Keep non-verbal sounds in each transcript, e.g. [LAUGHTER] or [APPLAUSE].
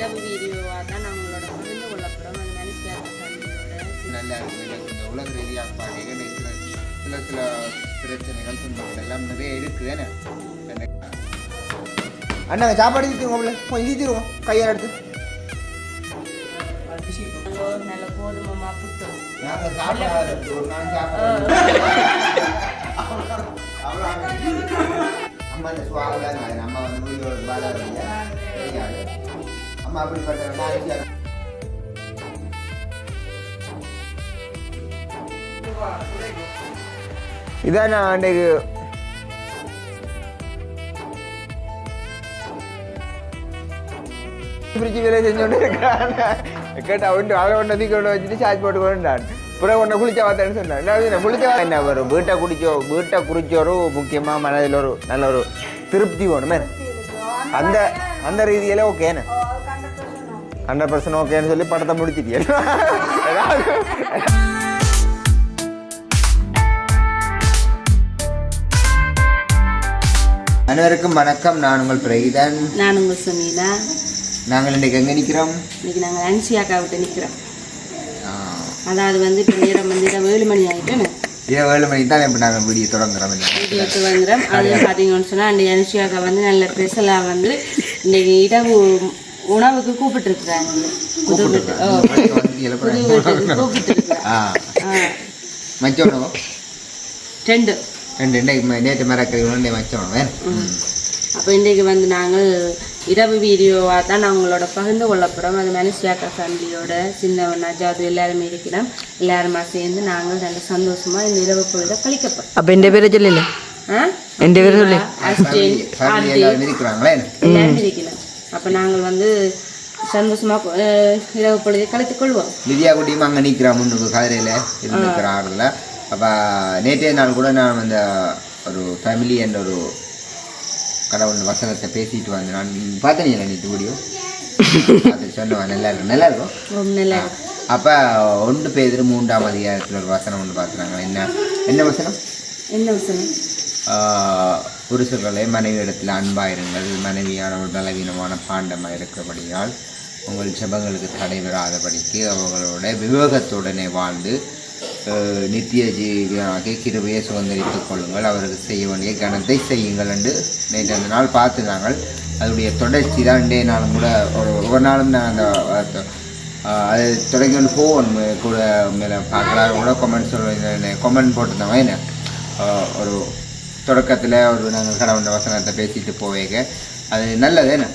இரவு வீடியோவாக தான் நான் உங்களோட பகிர்ந்து கொள்ள போகிறோம் அது மனுஷியாக ஃபேமிலியோட நல்லா இருக்கு எனக்கு இந்த உலக ரீதியாக எனக்கு சில சில பிரச்சனைகள் துன்பங்கள் எல்லாம் நிறைய இருக்குது என்ன? அண்ணா சாப்பாடு தீர்த்துருவோம்ல கொஞ்சம் தீர்த்துருவோம் கையால் எடுத்து. நல்ல கோதுமை மா புட்டு நாங்கள் சாப்பிடாத ஒரு நாள் சாப்பிட அம்மா இந்த சுவாகலாம் அம்மா வந்து வீடியோ பாலாங்க தெரியாது அம்மா அப்படிப்பட்ட நாளைக்கு இதான் நான் அன்றைக்கு பிரிச்சு வேலை செஞ்சோண்டு இருக்கிறான் கேட்டா ஒன்று அதை ஒன்று தூக்கி கொண்டு வச்சுட்டு சார்ஜ் போட்டு கொண்டான் பிறகு ஒன்று குளிச்ச வார்த்தைன்னு சொன்னான். என்ன குளிச்ச என்ன வரும் வீட்டை குடிச்சோ வீட்டை குடிச்ச முக்கியமாக மனதில் ஒரு நல்ல ஒரு திருப்தி வேணுமே. அந்த அந்த ரீதியில ஓகேண்ணே ஹண்ட்ரட் பர்சன்ட் ஓகேன்னு சொல்லி படத்தை முடிச்சிட்டியே. ஏதாவது. அனைவருக்கும் வணக்கம். நான் உங்கள் பிரகிதன் நான் உங்கள் சுமீலா. நாங்கள் இன்றைக்கு எங்கே நிற்கிறோம்? இன்னைக்கு நாங்கள் அன்சியாக்கா விட்டு நிற்கிறோம் அதாவது வந்து இப்போ நேரம் வந்து இதை ஏழு மணி ஆகிட்டு இரவு ஏழு மணிக்கு தான் இப்போ நாங்கள் வீடியோ தொடங்குறோம் வீடியோ துவங்குறோம் அது பார்த்தீங்கன்னு சொன்னால் அந்த அனுஷியாக்கா வந்து நல்ல ஸ்பெஷலாக வந்து இன்னைக்கு இரவு உணவுக்கு கூப்பிட்டுருக்குறாங்க. மச்ச நேற்று மரக்கறி உணவு மச்ச உணவு. அப்போ இன்றைக்கு வந்து நாங்கள் இரவு வீடியோவாக தான் நான் உங்களோட பகிர்ந்து கொள்ள அது மாதிரி ஷேக்கா ஃபேமிலியோட சின்னவன் அஜாது எல்லாருமே இருக்கிறோம். எல்லாருமா சேர்ந்து நாங்கள் நல்ல சந்தோஷமாக இந்த இரவு பொழுத கழிக்கப்போம் அப்போ இந்த பேரை சொல்லல ஆ? என் பேரை சொல்லு. எல்லாரும் இருக்கிறாங்களே. எல்லாரும் அப்போ நாங்கள் வந்து சந்தோஷமாக இரவு பொழுதை கழித்துக் கொள்வோம். வித்யா குட்டியும் அங்கே நிற்கிறா முன்னுக்கு கதிரையில் இருந்துக்கிற ஆறுல அப்போ நேற்றைய நாள் கூட நான் அந்த ஒரு ஃபேமிலி என்ற ஒரு கடவுள் வசனத்தை பேசிட்டு வந்தேன். நான் பார்த்தீங்களா நேற்று வீடியோ அது சொன்னவன் நல்லா இருக்கும் நல்லா இருக்கும் ரொம்ப நல்லா அப்போ ஒன்று பேர் மூன்றாம் அதிகாரத்தில் ஒரு வசனம் ஒன்று பார்த்துறாங்க என்ன என்ன வசனம்? என்ன வசனம்? புருஷர்களே மனைவியிடத்தில் அன்பாயிருங்கள். மனைவியானவர் பலவீனமான பாண்டமாக இருக்கிறபடியால் உங்கள் செபங்களுக்கு தடை வராதபடிக்கு அவர்களோட விவேகத்துடனே வாழ்ந்து நித்திய ஜீவியாக கிருபையை சுதந்திரித்துக் கொள்ளுங்கள். அவருக்கு செய்ய வேண்டிய கணத்தை செய்யுங்கள் என்று நேற்று அந்த நாள் பார்த்து நாங்கள் அதனுடைய தொடர்ச்சி தான் இன்றைய நாளும் கூட ஒரு ஒவ்வொரு நாளும் நான் அந்த அது தொடங்கி கொண்டு போவோம் கூட மேலே பார்க்கலாம் கூட கொமெண்ட் சொல்ல கொமெண்ட் போட்டிருந்தாங்க என்ன? ஒரு தொடக்கத்தில் ஒரு நாங்கள் கடவுண்ட வசனத்தை பேசிட்டு போவேங்க அது நல்லது என்ன?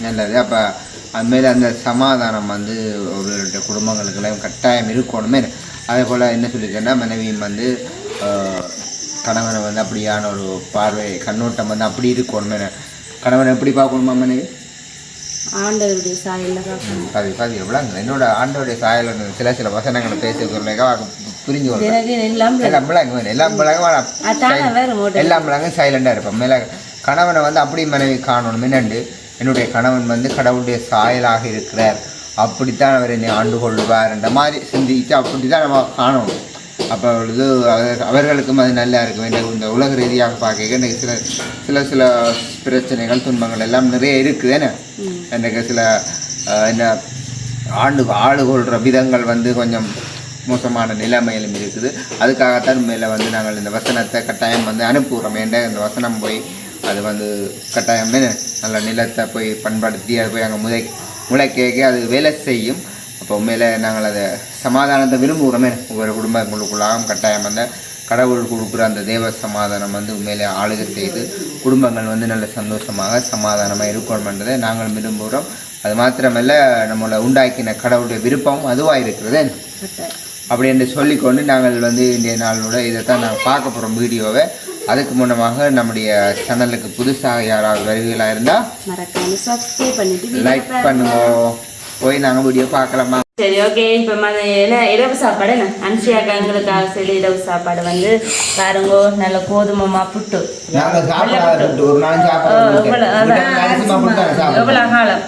நல்லது. அப்போ அது மேலே அந்த சமாதானம் வந்து ஒரு குடும்பங்களுக்கெல்லாம் கட்டாயம் இருக்கணுமே அதே போல் என்ன சொல்லியிருக்கேன்னா மனைவியும் வந்து கணவனை வந்து அப்படியான ஒரு பார்வை கண்ணோட்டம் வந்து அப்படி இருக்கணுமே கணவனை எப்படி பார்க்கணுமா மனைவி? ஆண்டவருடைய சாயல்ல பார்க்கணும். அது அது எவ்வளோங்க என்னோட ஆண்டோடைய சாயல் வந்து சில சில வசனங்களை பேசுறதுலேக்கா புரிஞ்சு எல்லாம் மிளகு எல்லாம் மிளகு மோட்டர் எல்லாம் மிளகு சைலண்டாக இருப்பேன். மிள கணவனை வந்து அப்படி மனைவி காணணும். என்னண்டு? என்னுடைய கணவன் வந்து கடவுளுடைய சாயலாக இருக்கிறார். அப்படித்தான் அவர் என்னை ஆண்டு கொள்வார். என்ற மாதிரி சிந்திச்சு அப்படி தான் நம்ம காணணும் அப்போ அவர்- அவர்களுக்கும் அது நல்லா இருக்கும். இந்த இந்த உலக ரீதியாக பார்க்க எனக்கு சில சில சில பிரச்சனைகள் துன்பங்கள் எல்லாம் நிறைய இருக்குது. என்ன? எனக்கு சில என்ன ஆண்டு ஆடு கொள்கிற விதங்கள் வந்து கொஞ்சம் மோசமான நிலைமையிலும் இருக்குது. அதுக்காகத்தான் மேலே வந்து நாங்கள் இந்த வசனத்தை கட்டாயம் வந்து அனுப்புகிறோம் ஏன்டா இந்த வசனம் போய் அது வந்து கட்டாயமே நல்ல நிலத்தை போய் பண்படுத்தி அது போய் அங்கே முளை முளைக்கேக்க அது வேலை செய்யும். அப்போ மேலே நாங்கள் அதை சமாதானத்தை விரும்புகிறோமே ஒவ்வொரு குடும்பங்களுக்குள்ளாகவும் கட்டாயம் அந்த கடவுள் கொடுக்குற அந்த தேவ சமாதானம் வந்து உண்மையிலே ஆளுகை செய்து குடும்பங்கள் வந்து நல்ல சந்தோஷமாக சமாதானமாக இருக்கணும்ன்றதை நாங்கள் விரும்புகிறோம் அது மாத்திரமல்ல நம்மளை உண்டாக்கின கடவுளுடைய விருப்பம் அதுவாக இருக்கிறது. அப்படி என்று சொல்லிக்கொண்டு நாங்கள் வந்து இன்றைய நாளோட இதை தான் நாங்கள் பார்க்க போகிறோம் வீடியோவை. அதுக்கு முன்னமாக நம்முடைய சேனலுக்கு புதுசாக யாராவது வருவீர்களாக இருந்தால் மறக்காம சப்ஸ்கிரைப் பண்ணிட்டு video லைக். பண்ணுவோம் போய் நாங்கள் வீடியோ பார்க்கலாமா? சரி ஓகே இப்போ என்ன இரவு சாப்பாடு என்ன? அன்சியாக்கா எங்களுக்காக செய்த இரவு சாப்பாடு வந்து பாருங்கோ நல்ல கோதுமை மா புட்டு. எவ்வளோ காலம்?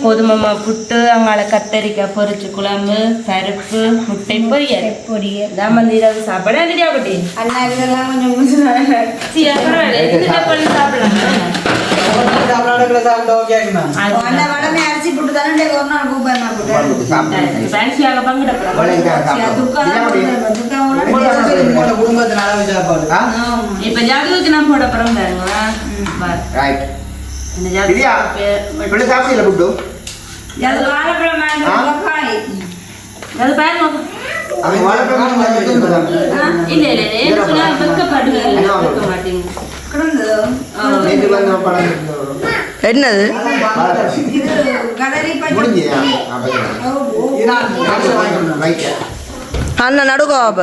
கோதுமை மா புட்டு அங்கால கத்தரிக்காய் பொரிச்சு குழம்பு பருப்பு முட்டை பொரியல் பொரியல் தான் வந்து இரவு சாப்பாடு ரெடியா குட்டி அண்ணா இதெல்லாம் கொஞ்சம் பரவாயில்ல சாப்பிடலாம் அரிசி போட்டு தானே ஒரு நாள் கூப்பிடுறேன். இப்ப ஜாதகத்துக்கு நான் போட போறோம் வந்து படம் எடுத்து என்னது. அண்ணன் நடுக்கோ அப்ப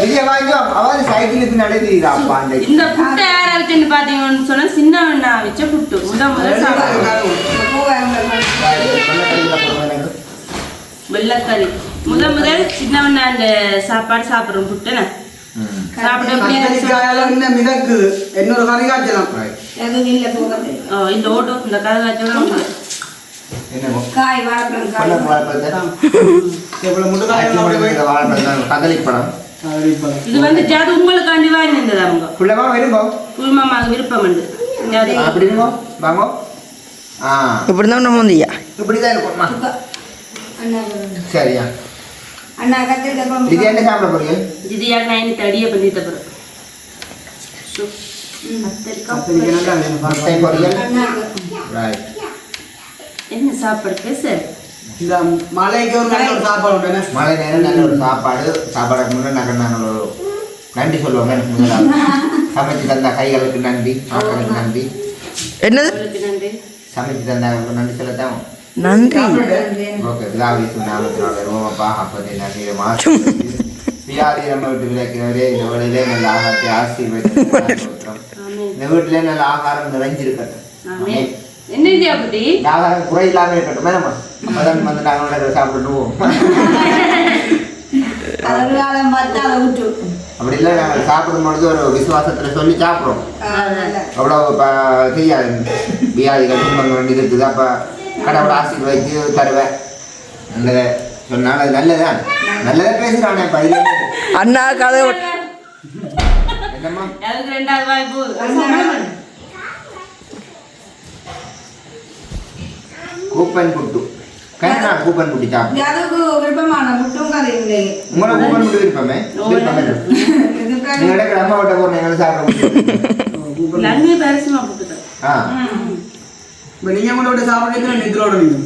விஜய வாங்கிக்கோ. அவன் சைக்கிளுக்கு நடக்குதுடா அப்பா அன்னைக்கு. இந்த புட்டை யார பாத்தீங்கன்னு சொன்னா சின்ன அண்ணா வச்ச புட்டு முத முதல். வெள்ளக்கறி. முத முதல் சின்னவண்ணா அந்த சாப்பாடு சாப்பிடுறோம் மிதக்குது இன்னொரு கறி காய்ச்சலாம் இந்த ஓட்டோ இந்த கதை வச்சோம் என்னமோ? காய் வாழைப்பழம். எவ்வளவு முட்டுக்காய் இது வந்து ஜாது உங்களுக்காண்டி வாங்கியிருந்தது அவங்க புள்ளமா விரும்போ குருமாமாவுக்கு விருப்பம் உண்டு அப்படி வாங்கோ ஆ இப்படி தான் நம்ம கொடுங்க. சரியா அண்ணா கத்திரிக்காய் இது. என்ன சாப்பிட போறீங்க நான் தடியை பண்ணி தப்புறேன் என்ன சாப்பாடு பேசு இந்த மலைக்கு ஒரு நல்ல ஒரு சாப்பாடு? மழை நேரம் நல்ல ஒரு சாப்பாடு? சாப்பாடுக்கு முன்னாடி நாங்கள் நாங்கள் ஒரு நன்றி சொல்லுவோம் எனக்கு முதலாவது. சமைச்சு தந்த கைகளுக்கு நன்றி ஆட்களுக்கு நன்றி. என்னது? சமைச்சு தந்த நன்றி. சொல்லத்தான் நன்றி ஓகே விழாவிசு நாமத்தினால ரோமப்பா அப்பதை நன்றி மாசம் வியாதி நம்ம விட்டு விளக்கிறவரே இந்த வேளையிலே நல்ல ஆகாரத்தை ஆமென். இந்த வீட்டிலே நல்ல ஆகாரம் நிறைஞ்சிருக்கட்டும். என்ன குறை இல்லாமல் இருக்கட்டும் மேடம் அப்பதான் வந்து நாங்கள் சாப்பிடுவோம் கருகாலம் பார்த்தா அதை விட்டு. அப்படி இல்லை நாங்கள் சாப்பிடும் பொழுது ஒரு விசுவாசத்தில் சொல்லி சாப்பிட்றோம். அவ்வளோ இப்போ செய்யாது. வியாதிகள் துன்பங்கள் இருக்குது. அப்போ கடவுள் ஆசீர்வதித்து தருவேன் அந்த சொன்னால் அது நல்லதான் நல்லதாக பேசுகிறானே இது அண்ணா கதை என்னம்மா? அதுக்கு ரெண்டாவது வாய்ப்பு கூப்பன் புட்டு கண்ணா கூப்பன் புட்டி சாப்பிடு அதுக்கு விருப்பமான முட்டும் கறி இல்லை. உங்களை கூப்பன் புட்டு விருப்பமே. விருப்பமே இடக்கிற அம்மா விட்ட போகிற எங்களை சாப்பிட [LAUGHS] நன்மை பரிசுமா போட்டுட்டோம் ஆ. இப்ப நீங்க கூட விட்டு சாப்பிட்டு நித்திரோட நீங்க?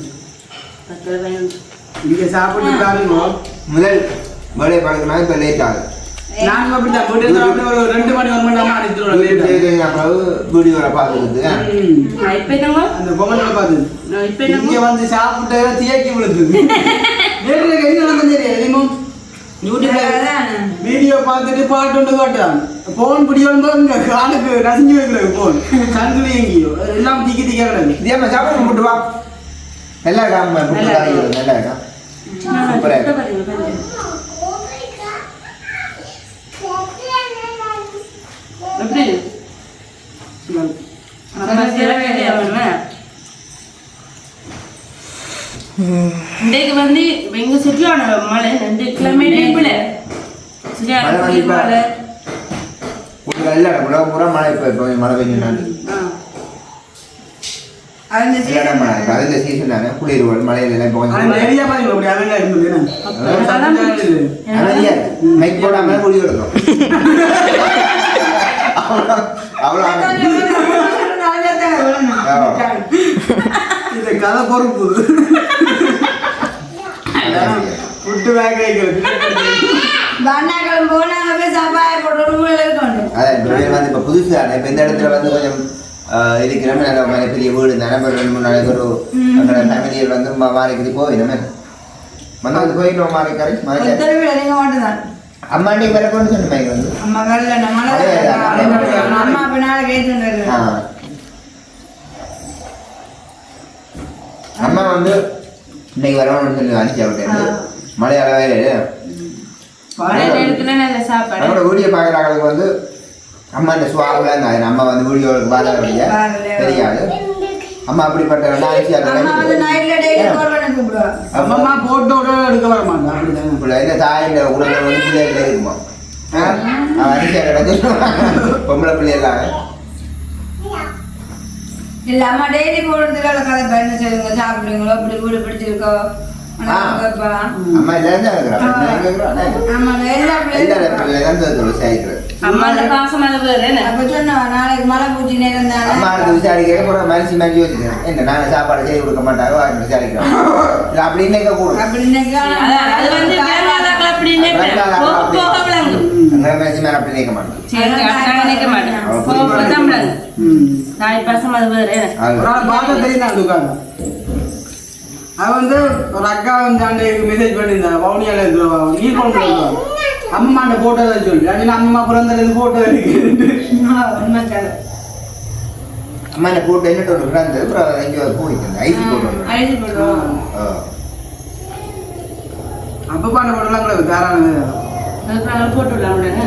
நீங்க சாப்பிட்டு பாருங்க முதல் வேலை பழகினா இப்போ லேட் ஆகுது. நாங்க சாப்பிட்டு ஒரு ரெண்டு மணி ஒரு மணி நேரமா நான் இப்ப என்னங்க அந்த இங்க வந்து சாப்பிட்டு தியக்கி விழுது. வீடியோ பார்த்துட்டு பாட்டு ஒன்று காட்டுறான். போன் பிடிக்கும் இங்க காலுக்கு நசிஞ்சு வைக்கிறது போன் சங்கிலி எங்கேயோ. எல்லாம் திக்கி திக்க கிடக்கு. இதே மாதிரி சாப்பிட போட்டு வா. நல்லா நல்லா இருக்கு பாருங்க எப்படி? இன்றைக்கு வந்து எங்க சுற்றியான மழை ரெண்டு கிலோமீட்டர் மழை இப்ப- மழை இடம் உலகம் பூரா மழை இப்போ இப்போ மழை இப்போ அதில் சீசன் தானே? குளிர் மழையில எல்லாம். மைக் போடாம அவ்வளோ அமைதி. [LAUGHS] இந்த கதை பொறுப்பு புட்டு வேக வைக்கிறது. பண்ணாக்களும் போனாங்க போய் சாப்பாடு போட்டு அதான் வந்து இப்போ புதுசு தானே இப்போ இந்த இடத்துல வந்து கொஞ்சம் இருக்கிறோம் நல்ல மாதிரி பெரிய வீடு தானே இப்போ ரெண்டு மூணு நாளைக்கு ஒரு ஃபேமிலியில் வந்து போயிடுமே மாறி கரை மாறி அம்மா நீ வர கொண்டு சொன்ன வந்து. அம்மா அதே. அம்மா பின்னால கேட்டு. அம்மா வந்து இன்னைக்கு வரணும்னு சொல்லி அனுப்பிச்சு விட்டேன் மழை அளவே நம்மளோட வீடியோ பார்க்குறாங்களுக்கு வந்து அம்மா இந்த சுவாவில் நம்ம வந்து வீடியோவுக்கு வரல. தெரியாது. அம்மா அப்படிப்பட்ட அம்மா கூப்பிடுவா அம்மா. போட்டோட எடுக்க வர மாட்டேன் அப்படிதானே? இந்த தாயின் உடல் வந்து பிள்ளைகள் இருக்குமா? பொம்பளை பிள்ளைகளாக இல்ல அம்மா டெய்லி போடுறதுக்காக கதை. பண்ண சொல்லுங்க சாப்பிடுங்களோ இப்படி வீடு பிடிச்சிருக்கோ. அம்மா இருக்கிறாங்க. ஆமா எல்லா பிள்ளைகளும் பிள்ளை என்ன? நாங்கள் சாப்பாடு செய்து கொடுக்க மாட்டாரோ அது விசாரிக்கிறோம். அப்படி நினைக்க கூடும் அப்படின்னு அப்படி நினைக்க மாட்டேன். அது. வந்து ஒரு அக்கா வந்து அன்றைக்கு மெசேஜ் பண்ணியிருந்தேன் வவுனியால இருக்கிற நீர் கொண்டு அம்மாண்ட போட்டோ தான் சொல்லி. அது அம்மா பிறந்தது போட்டோ இருக்கு அம்மா என்ன போட்டு என்ன ஒரு ஃப்ரெண்டு அப்புறம் எங்கேயோ போயிட்டு ஐசி போட்டு அழைச்சி போடுவோம் அப்ப பண்ண போட்டோலாம் கூட தாராளமே போட்டு விடலாம் உடனே.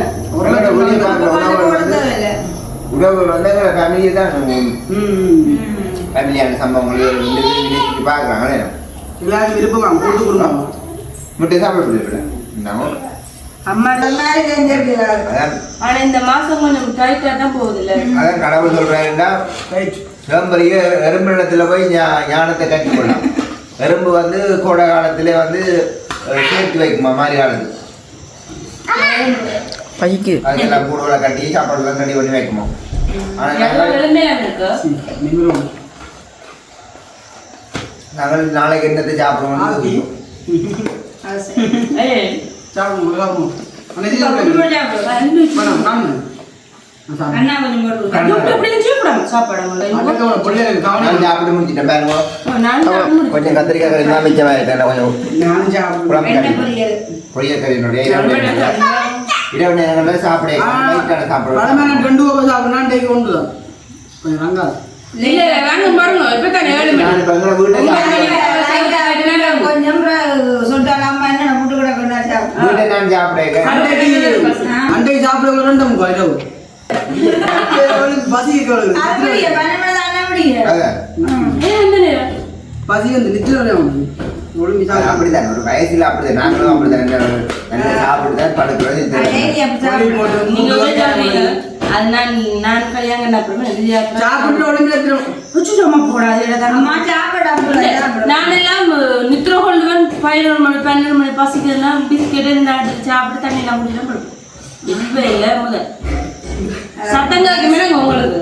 உறவு வந்து ஃபேமிலியை தான். ஃபேமிலியான சம்பவங்கள் பார்க்குறாங்களே எல்லாரும் விருப்பம்? கூட்டு குடும்பம் முட்டை சாப்பிட முடியல அம்மா மாதிரி செஞ்சிருக்கிறார். ஆனா இந்த மாசம் கொஞ்சம் டைட்டா தான் போகுது இல்ல அதான் கடவுள் சொல்றாருன்னா ரைட் சிதம்பரிய எறும்பிடத்துல போய் ஞா- ஞானத்தை கற்றுக்கொள்ளலாம். எறும்பு வந்து கோடை காலத்திலே வந்து சேர்த்து வைக்குமா மாதிரி காலத்து? பசிக்கு அதுக்கெல்லாம் கூடுதலாக கட்டி சாப்பாடுலாம் கட்டி பண்ணி வைக்குமா? நாங்கள் நாளைக்கு என்னத்தை சாப்பிடுவோம் சாப்பிடாம முடியும். கொஞ்சம் கத்திரிக்காய் கறி தான் மிச்சமாக இருக்கேன் கொஞ்சம். சாப்பிடுவேன் பொரியல். கறியினுடைய இரவு நேரங்களில் இரவு நேரங்களில் சாப்பிட. நைட்டான சாப்பிடுவோம். பழமையான ரெண்டு சாப்பிடணும் இன்றைக்கு ஒன்று தான் கொஞ்சம் ரங்காது. இல்ல, கொண்டாச்சா வீட்டை நான் சாப்பிடுறேன் அன்றைக்கு அன்றைக்கு சாப்பிடுறது ரெண்டு முக்கால் இரவு [LAUGHS] பசி அப்படியே தானே அப்படியே அதான் ஏன் இந்த நேரம்? பசி வந்து நிச்சயம் அப்படிதான். ஒரு வயசுல அப்படிதான். நாங்களும் அப்படிதான். நல்ல- சாப்பிட்டுதான் சாப்பிடுங்க. நான் நான் கல்யாணம் அப்புறமா சாப்பிடுறேன். சாப்பிட்டு அம்மா போடாது இடதான் அம்மா சாப்பிட பதினொரு மணி பன்னெண்டு மணி பசிக்கிறதுலாம் பிஸ்கெட் எடுத்து சாப்பிட்டு தண்ணி எல்லாம் குடிக்கலாம் படுப்போம் இப்ப இல்ல முதல். சத்தம் கேட்குமே உங்களுக்கு.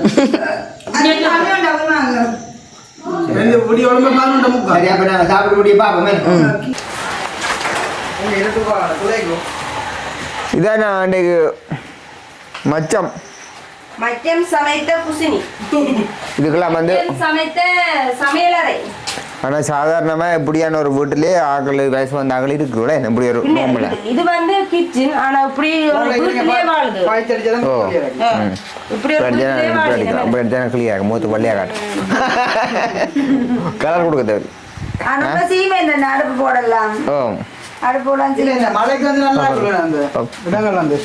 இதான் அன்றைக்கு மச்சம். மச்சம் சமைத்த குசினி. இதுக்கெல்லாம் வந்து சமைத்த சமையலறை. ஆனால் சாதாரணமாக இப்படியான ஒரு வீட்டிலே ஆக்கள் வயசு வந்த ஆக்கள் இருக்குல்ல இப்படி ஒரு ரூமில் இது வந்து கிச்சன் ஆனா இப்படி அடிச்சா கிளியாக மூத்து வள்ளியாக காட்டும் கலர் [LAUGHS] கொடுக்க தேவை சீமை இந்த அடுப்பு போடலாம். ஓ. மழைக்கு வந்து நல்லா இருக்கும் அந்த இடங்கள் வந்து.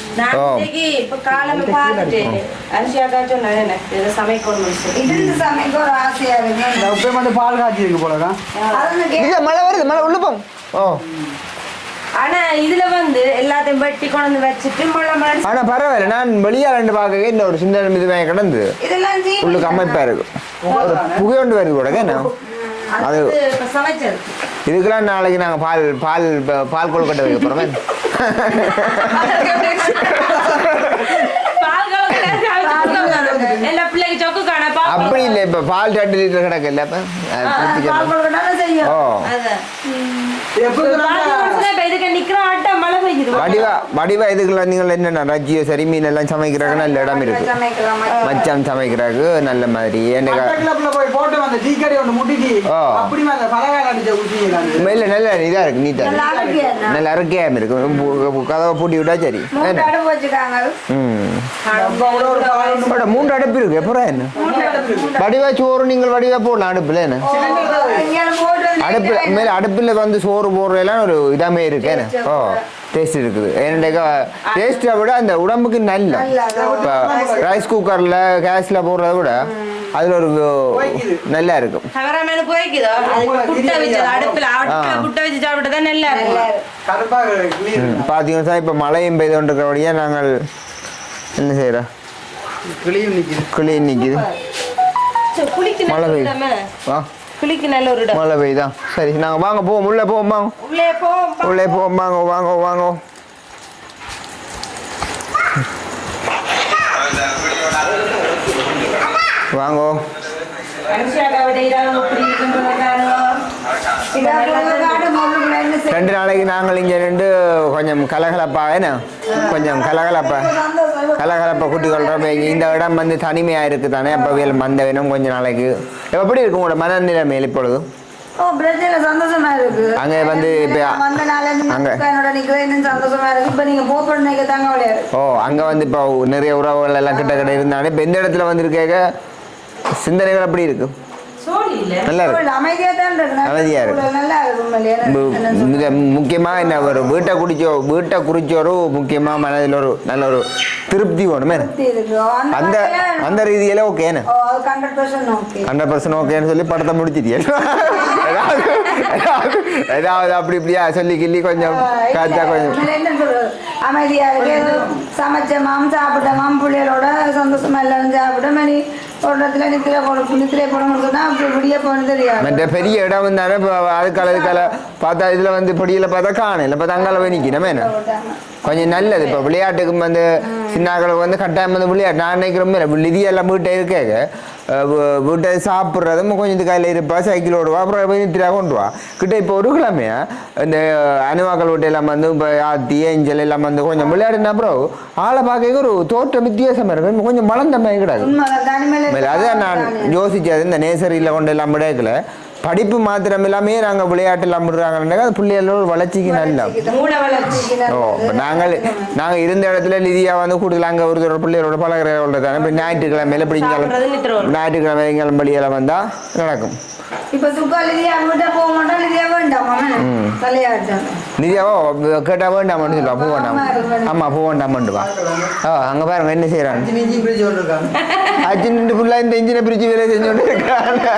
இப்ப காலையில பார்த்துட்டேன் அரிசியாக்கா சொன்னேன் எனக்கு இதை சமைக்கணும். இருந்து சமைக்க ஒரு ஆசையா இருக்கு. உப்பே வந்து பால் காய்ச்சி இருக்கு? போலதான் அது கே- இல்லை மழை வருது மழை உள்ள போம். ஓ ஆனா இதுல வந்து எல்லாத்தையும் வெட்டி கொண்டு வந்து வச்சுட்டு மழை மழை. ஆனால் பரவாயில்ல. நான் வெளியே ரெண்டு பார்க்க இந்த ஒரு சின்ன இதுவாக கிடந்து உள்ளுக்கு அமைப்பாக இருக்கும் ஒரு புகை வருது கூட என்ன? அது இதுக்கெல்லாம் நாளைக்கு நாங்கள் பால் பால் பால் கொழுக்கட்டை வைக்க போகிறோமே பால் கலந்து [LAUGHS] எல்லா பிள்ளைக்கு சொக்கு காண பால் அப்படி இல்லை இப்போ பால் ரெண்டு லிட்டர் கிடக்கு இல்லை இப்போ ஓ. வடிவா வடிவா இதுக்கெல்லாம் நீங்கள் என்னென்ன ரஜ்ஜியோ சரி மீன் எல்லாம் சமைக்கிறதுக்கு நல்ல இடம் இருக்கு. மச்சான். சமைக்கிறதுக்கு நல்ல மாதிரி. இல்லை நல்ல இதாக இருக்கு நீட்டாக நல்லா இருக்கு. இருக்கு கதவை பூட்டி விட்டா சரி. மூன்று அடுப்பு இருக்கு. எப்பறம் என்ன? வடிவா சோறு நீங்கள் வடிவா போடலாம் அடுப்பில் என்ன? அடுப்பு மேல அடுப்பில் வந்து சோறு போடுறதெல்லாம் ஒரு இதாமே இருக்கு. என்ன? ஓ டேஸ்ட் இருக்குது. ஏன்னாக்கா டேஸ்ட்டை விட அந்த உடம்புக்கு நல்ல. இப்போ ரைஸ் குக்கரில் கேஸில் போடுறத விட அதில் ஒரு நல்லா இருக்கும். பார்த்தீங்கன்னா இப்போ மழையும் பெய்து கொண்டிருக்கிறபடியே நாங்கள் என்ன செய்கிறோம் கிளி நிற்கிது சரி, மழை பெய்யுது. இடமே வா. குளிக்கு நல்ல ஒரு மழை பெய்யுதா? சரி நாங்கள் வாங்க போவோம். உள்ளே போவோம் வாங்க. உள்ளே போ உள்ளே போவோம் வாங்க வாங்க வாங்க. வாங்கோ. மனுஷாக்கா ரெண்டு நாளைக்கு நாங்கள் இங்கே ரெண்டு கொஞ்சம் கலகலப்பா என்ன? கொஞ்சம் கலகலப்பா கலகலப்பா குட்டி கொள்றோம். இந்த இடம் வந்து தனிமையாக இருக்குது தானே அப்போ வேல் மந்த வேணும் கொஞ்ச நாளைக்கு. எப்படி இருக்கும் உங்களோட மனநிலைமை இப்பொழுது? சந்தோஷமா இருக்கு. அங்க வந்து இப்ப அங்க. ஓ அங்கே வந்து இப்போ நிறைய உறவுகள் எல்லாம் கிட்ட கிட்ட இருந்தாலும் இப்போ எந்த இடத்துல வந்திருக்கேங்க சிந்தனைகள் அப்படி இருக்கு? நல்லா இருக்கு? மிக முக்கியமாக என்ன ஒரு வீட்டை குடிச்சோ வீட்டை குறிச்ச ஒரு முக்கியமாக மனதில் ஒரு நல்ல ஒரு திருப்தி வேணுமே. அந்த அந்த ரீதியில ஓகேன்னு ஹண்ட்ரட் பர்சன்ட் ஓகேன்னு சொல்லி படத்தை முடிச்சிட்டியே. ஏதாவது அப்படி இப்படியா சொல்லி கிள்ளி கொஞ்சம் காய்ச்சா கொஞ்சம். என்ன சொல்றது? அமைதியா இருக்கு. சமைச்ச மாம் சாப்பிட்ட மாம் பிள்ளைகளோட சந்தோஷமா எல்லாரும் சாப்பிட்ட மற்ற பெரிய இடம் இப்போ அதுக்கால இதுக்கால பார்த்தா இதில் வந்து பொடியில் பார்த்தா காணும். இல்லை பார்த்தா அங்கால போய் நிற்கணும் கொஞ்சம் நல்லது. இப்போ விளையாட்டுக்கு வந்து சின்னாக்களுக்கு வந்து கட்டாயம் வந்து விளையாட்டு. நான் நினைக்கிறோம் நிதியெல்லாம் வீட்டை இருக்கேங்க வீட்டை சாப்பிட்றதும் கொஞ்சம் கையில் இருப்பா சைக்கிள் ஓடுவா அப்புறம் நித்திரா கொண்டு வா கிட்ட இப்போ ஒரு கிழமையா இந்த அணுவாக்கள் வீட்டை எல்லாம் வந்து இப்போ ஆத்தி ஏஞ்சல் எல்லாம் வந்து கொஞ்சம் விளையாடின அப்புறம் ஆளை பார்க்க ஒரு தோற்றம் வித்தியாசமாக இருக்கும் கொஞ்சம் மலர்ந்த மாதிரி கிடையாது அதான் நான் யோசிச்சது இந்த நேசரியில் கொண்டு எல்லாம் விடைக்கல படிப்பு மாத்திரம் எல்லாமே நாங்கள் விளையாட்டு எல்லாம் விடுறாங்கன்னா அது பிள்ளைகளோட ஒரு வளர்ச்சிக்கு நல்லா மூளை வளர்ச்சி ஓ இப்போ நாங்கள் நாங்கள் இருந்த இடத்துல நிதியா வந்து கூடுதல் அங்கே ஒரு தடவை பிள்ளைகளோட பழகிற தானே. இப்போ ஞாயிற்றுக்கிழமையில வரும். ஞாயிற்றுக்கிழமை கிளம்படியெல்லாம் வந்தால் நடக்கும். இப்ப சுக்கா லிதியா விட்ட போக மாட்டோம் லிதியா வேண்டாமா? கேட்டால் வேண்டாமான்னு பூ வேண்டாம். ஆமாம் பூ வேண்டாமான்னு வா ஆ அங்கே பாருங்க என்ன செய்கிறாங்க பிரிச்சு அர்ஜென்ட் ஃபுல்லாக இந்த இன்ஜினை பிரித்து வேலை செஞ்சோன்னு இருக்காங்க.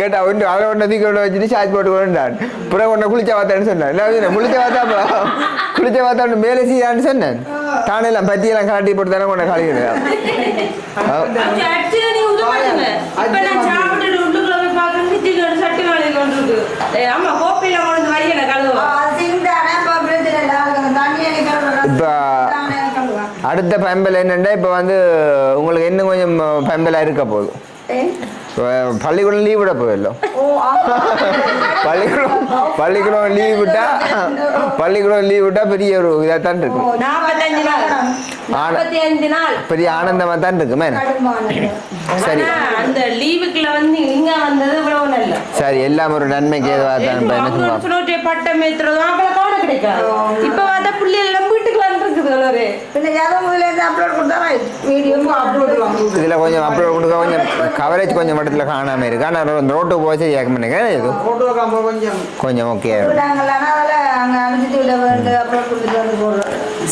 கேட்டா ஒன்று அதை கொண்டு வச்சுட்டு சார்ஜ் போட்டு கொண்டான் பிறகு ஒன்றை குளிச்சா வாத்தான்னு சொன்னேன் குளிச்ச வாத்தா குளிச்ச வாத்தா ஒன்று மேலே செய்யான்னு சொன்னேன் தானே எல்லாம் பத்தியெல்லாம் காட்டி போட்டு தானே கொண்ட. இப்ப கொண்டு கொண்டு அடுத்த பம்பல் என்னென்னா இப்போ வந்து உங்களுக்கு இன்னும் கொஞ்சம் பம்பலாக இருக்க இப்போ பள்ளிக்கூடம் லீவ் விட ஆமா பள்ளிக்கூடம் பள்ளிக்கூடம் லீவ் விட்டா பள்ளிக்கூடம் லீவ் விட்டா பெரிய ஒரு இதாக தான் இருக்கும். பெரிய ஆனந்தமாக தான் இருக்குமே சரி அந்த லீவுக்குள்ள வந்து இங்க வந்தது இவ்வளவு நல்ல சரி எல்லாம் ஒரு நன்மைக்கு ஏதுவாக தான் பட்டம் ஏத்துறதும் கவலை கிடைக்காது இப்ப பார்த்தா பிள்ளைகள் வீட்டுக்கு பின்ன ஏதோ அப்லோட் வீடியோ அப்லோட் இதில் கொஞ்சம் அப்புறம் கொடுக்க கொஞ்சம் கவரேஜ் கொஞ்சம் இடத்துல காணாமல் இருக்கு? ஆனால் ரோட்டு போய் சரியாக பண்ணிக்கிறேன். இது கொஞ்சம் கொஞ்சம் ஓகே அப்லோட்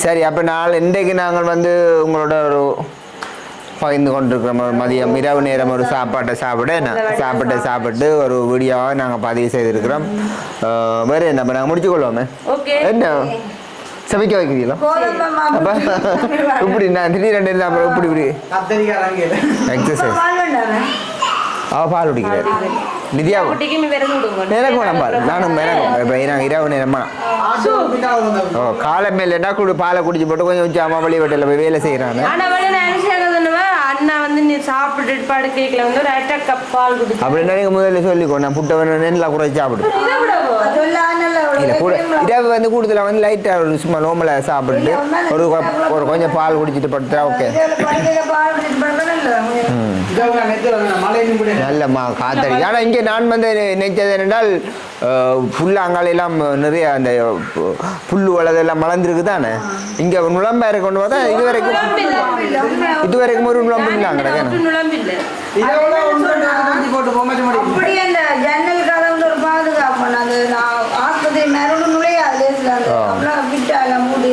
சரி அப்போ நாள் இன்றைக்கு நாங்கள் வந்து உங்களோட ஒரு பகிர்ந்து கொண்டிருக்கிறோம். ஒரு மதியம் இரவு நேரம் ஒரு சாப்பாட்டை சாப்பிட சாப்பிட்டு சாப்பிட்டு ஒரு வீடியோவை நாங்கள் பதிவு செய்திருக்கிறோம். வேறு என்ன இப்போ நாங்கள் முடிச்சுக்கொள்வோமே? ஓகே என்ன? சமைக்க வைக்கிறீங்களா? இப்படி நான் திடீரெண்டு அப்புறம் இப்படி இப்படி. எக்ஸசைஸ் அவள் பால் குடிக்கிறார் விடுங்க. எனக்கு வேணாம் பால். நானும் எனக்கும் இப்போ நான் இரவு நேரமா ஓ காலை மேலேன்னா குடி பாலை குடிச்சு போட்டு கொஞ்சம் உச்சாமா வழி வீட்டில் போய் வேலை செய்கிறாங்க என்ன அண்ணா வந்து நீ சாப்பிட்டுட்டு படுக்கைக்குள்ள வந்து ஒரு கப் பால் குடிச்சு அப்படின்னா நீங்கள் முதல்ல சொல்லிக்கோ. நான் புட்டை வேணும் சாப்பிடு? இல்லை கூட இரவு வந்து கூடுதலாக வந்து லைட்டாக ஒரு சும்மா நோமலாக சாப்பிட்டு ஒரு ஒரு கொஞ்சம் பால் குடிச்சிட்டு படுத்தா ஓகே பால் நல்லம்மா காத்தடி. ஆனால் இங்கே நான் வந்து நினைச்சது என்னென்றால் ஃபுல்லாக அங்காலெல்லாம் நிறைய அந்த பு- புல்லு வளதெல்லாம் மலர்ந்துருக்கு தானே? இங்கே நுழம்பா கொண்டு பார்த்தா இது வரைக்கும் இது வரைக்கும் ஒரு நுழம்பு இல்லாம கிடக்கு ஒட்டு நுழம்பில்லை. இதை விட ஒன்று ரெண்டு போட்டு போக மாட்டேன் அப்படி அந்த ஜன்னல் கதவு ஒரு பாதுகாப்பு அது நான் ஆஸ்பத்திரி மேலும் நுழையாது லேசில் அந்த அவ்வளோ விட்டா எல்லாம் மூடி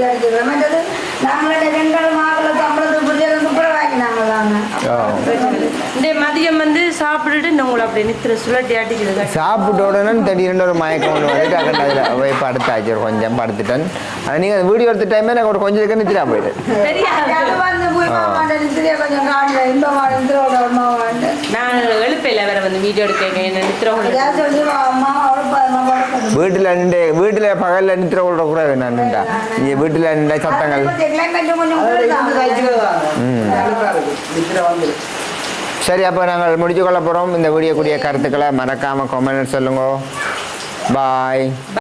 சாப்பிட்டுட்டு இன்னும் உங்களை அப்படியே நித்திர சுழட்டி ஆட்டிக்கிறது சாப்பிட்ட உடனே திடீர்னு ஒரு மயக்கம் ஒன்று வந்துட்டு அக்கட்ட அதில் போய் படுத்தாச்சு ஒரு கொஞ்சம் படுத்துட்டேன். அது நீங்கள் வீடியோ எடுத்த டைமே எனக்கு ஒரு கொஞ்சம் இருக்க நித்திரா போயிட்டு. தெரியாது. அது வந்து போய் மாமாண்ட நித்திரையை கொஞ்சம் காணல இன்பமா நித்திரோட அம்மாவாண்டு நான் எழுப்பையில் வேற வந்து வீடியோ எடுக்க என்ன நித்திர ஏன் சொல்லி அம்மா உழப்பா உழப்பது வீட்டில் நின்று வீட்டில் பகலில் நித்திர கூட நான் நின்றா. இங்கே வீட்டில் நின்ற சத்தங்கள். குளிர்தான். சரி அப்போ நாங்கள் முடிச்சு கொள்ள போகிறோம் இந்த வீடியோ கூடிய கருத்துக்களை மறக்காமல் கமெண்ட் சொல்லுங்க. பாய்